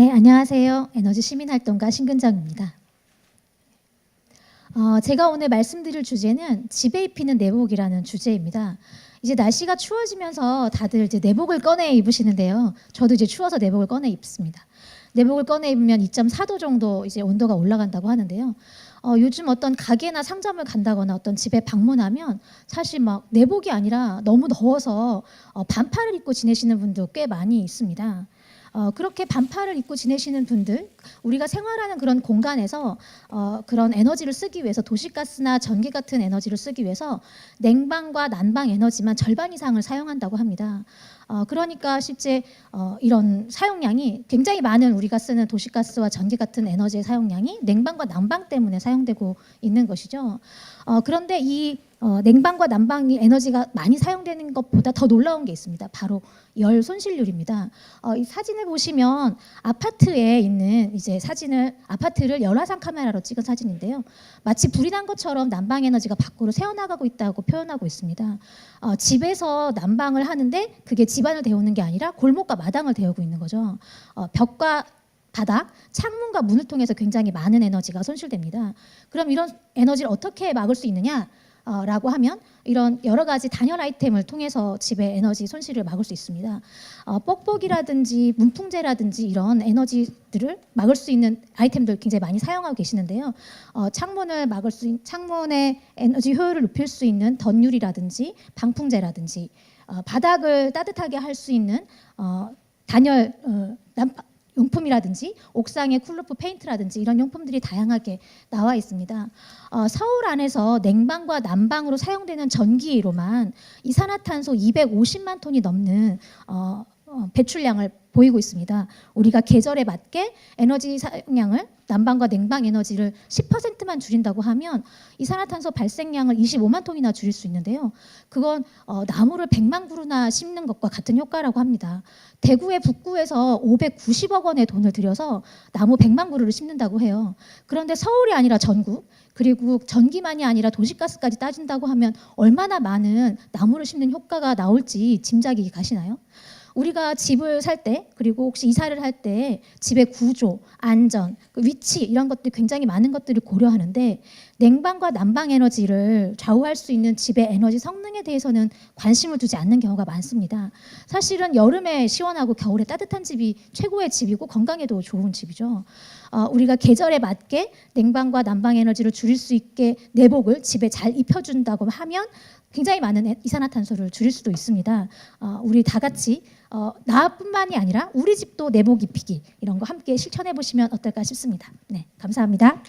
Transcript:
네, 안녕하세요. 에너지 시민활동가 신근정입니다. 어, 제가 오늘 말씀드릴 주제는 집에 입히는 내복이라는 주제입니다. 이제 날씨가 추워지면서 다들 이제 내복을 꺼내 입으시는데요. 저도 이제 추워서 내복을 꺼내 입습니다. 내복을 꺼내 입으면 2.4도 정도 이제 온도가 올라간다고 하는데요. 어, 요즘 어떤 가게나 상점을 간다거나 어떤 집에 방문하면 사실 막 내복이 아니라 너무 더워서 어, 반팔을 입고 지내시는 분도 꽤 많이 있습니다. 어, 그렇게 반팔을 입고 지내시는 분들, 우리가 생활하는 그런 공간에서 어, 그런 에너지를 쓰기 위해서 도시가스나 전기 같은 에너지를 쓰기 위해서 냉방과 난방 에너지만 절반 이상을 사용한다고 합니다. 어, 그러니까 실제 어, 이런 사용량이 굉장히 많은 우리가 쓰는 도시가스와 전기 같은 에너지의 사용량이 냉방과 난방 때문에 사용되고 있는 것이죠. 어, 그런데 이 어, 냉방과 난방이 에너지가 많이 사용되는 것보다 더 놀라운 게 있습니다. 바로 열 손실률입니다. 어, 이 사진을 보시면 아파트에 있는 이제 사진을 아파트를 열화상 카메라로 찍은 사진인데요. 마치 불이 난 것처럼 난방 에너지가 밖으로 새어나가고 있다고 표현하고 있습니다. 어, 집에서 난방을 하는데 그게 집 안을 데우는 게 아니라 골목과 마당을 데우고 있는 거죠. 어, 벽과 바닥, 창문과 문을 통해서 굉장히 많은 에너지가 손실됩니다. 그럼 이런 에너지를 어떻게 막을 수 있느냐? 어, 라고 하면 이런 여러 가지 단열 아이템을 통해서 집의 에너지 손실을 막을 수 있습니다. 어, 뽁뽁이라든지 문풍제라든지 이런 에너지들을 막을 수 있는 아이템들 굉장히 많이 사용하고 계시는데요. 어, 창문을 막을 수 있는 창문의 에너지 효율을 높일 수 있는 덧유리라든지 방풍제라든지 어, 바닥을 따뜻하게 할 수 있는 어, 단열 어, 용품이라든지 옥상의 쿨루프 페인트라든지 이런 용품들이 다양하게 나와 있습니다. 어, 서울 안에서 냉방과 난방으로 사용되는 전기로만 이산화탄소 250만 톤이 넘는 어, 어, 배출량을 보이고 있습니다. 우리가 계절에 맞게 에너지 사용량을 난방과 냉방 에너지를 10%만 줄인다고 하면 이산화탄소 발생량을 25만 톤이나 줄일 수 있는데요. 그건 어, 나무를 100만 그루나 심는 것과 같은 효과라고 합니다. 대구의 북구에서 590억 원의 돈을 들여서 나무 100만 그루를 심는다고 해요. 그런데 서울이 아니라 전국 그리고 전기만이 아니라 도시가스까지 따진다고 하면 얼마나 많은 나무를 심는 효과가 나올지 짐작이 가시나요? 우리가 집을 살 때 그리고 혹시 이사를 할 때 집의 구조, 안전, 그 위치 이런 것들 굉장히 많은 것들을 고려하는데 냉방과 난방 에너지를 좌우할 수 있는 집의 에너지 성능에 대해서는 관심을 두지 않는 경우가 많습니다. 사실은 여름에 시원하고 겨울에 따뜻한 집이 최고의 집이고 건강에도 좋은 집이죠. 어, 우리가 계절에 맞게 냉방과 난방 에너지를 줄일 수 있게 내복을 집에 잘 입혀준다고 하면 굉장히 많은 이산화탄소를 줄일 수도 있습니다. 어, 우리 다 같이 어, 나뿐만이 아니라 우리 집도 내복 입히기 이런 거 함께 실천해 보시면 어떨까 싶습니다. 네, 감사합니다.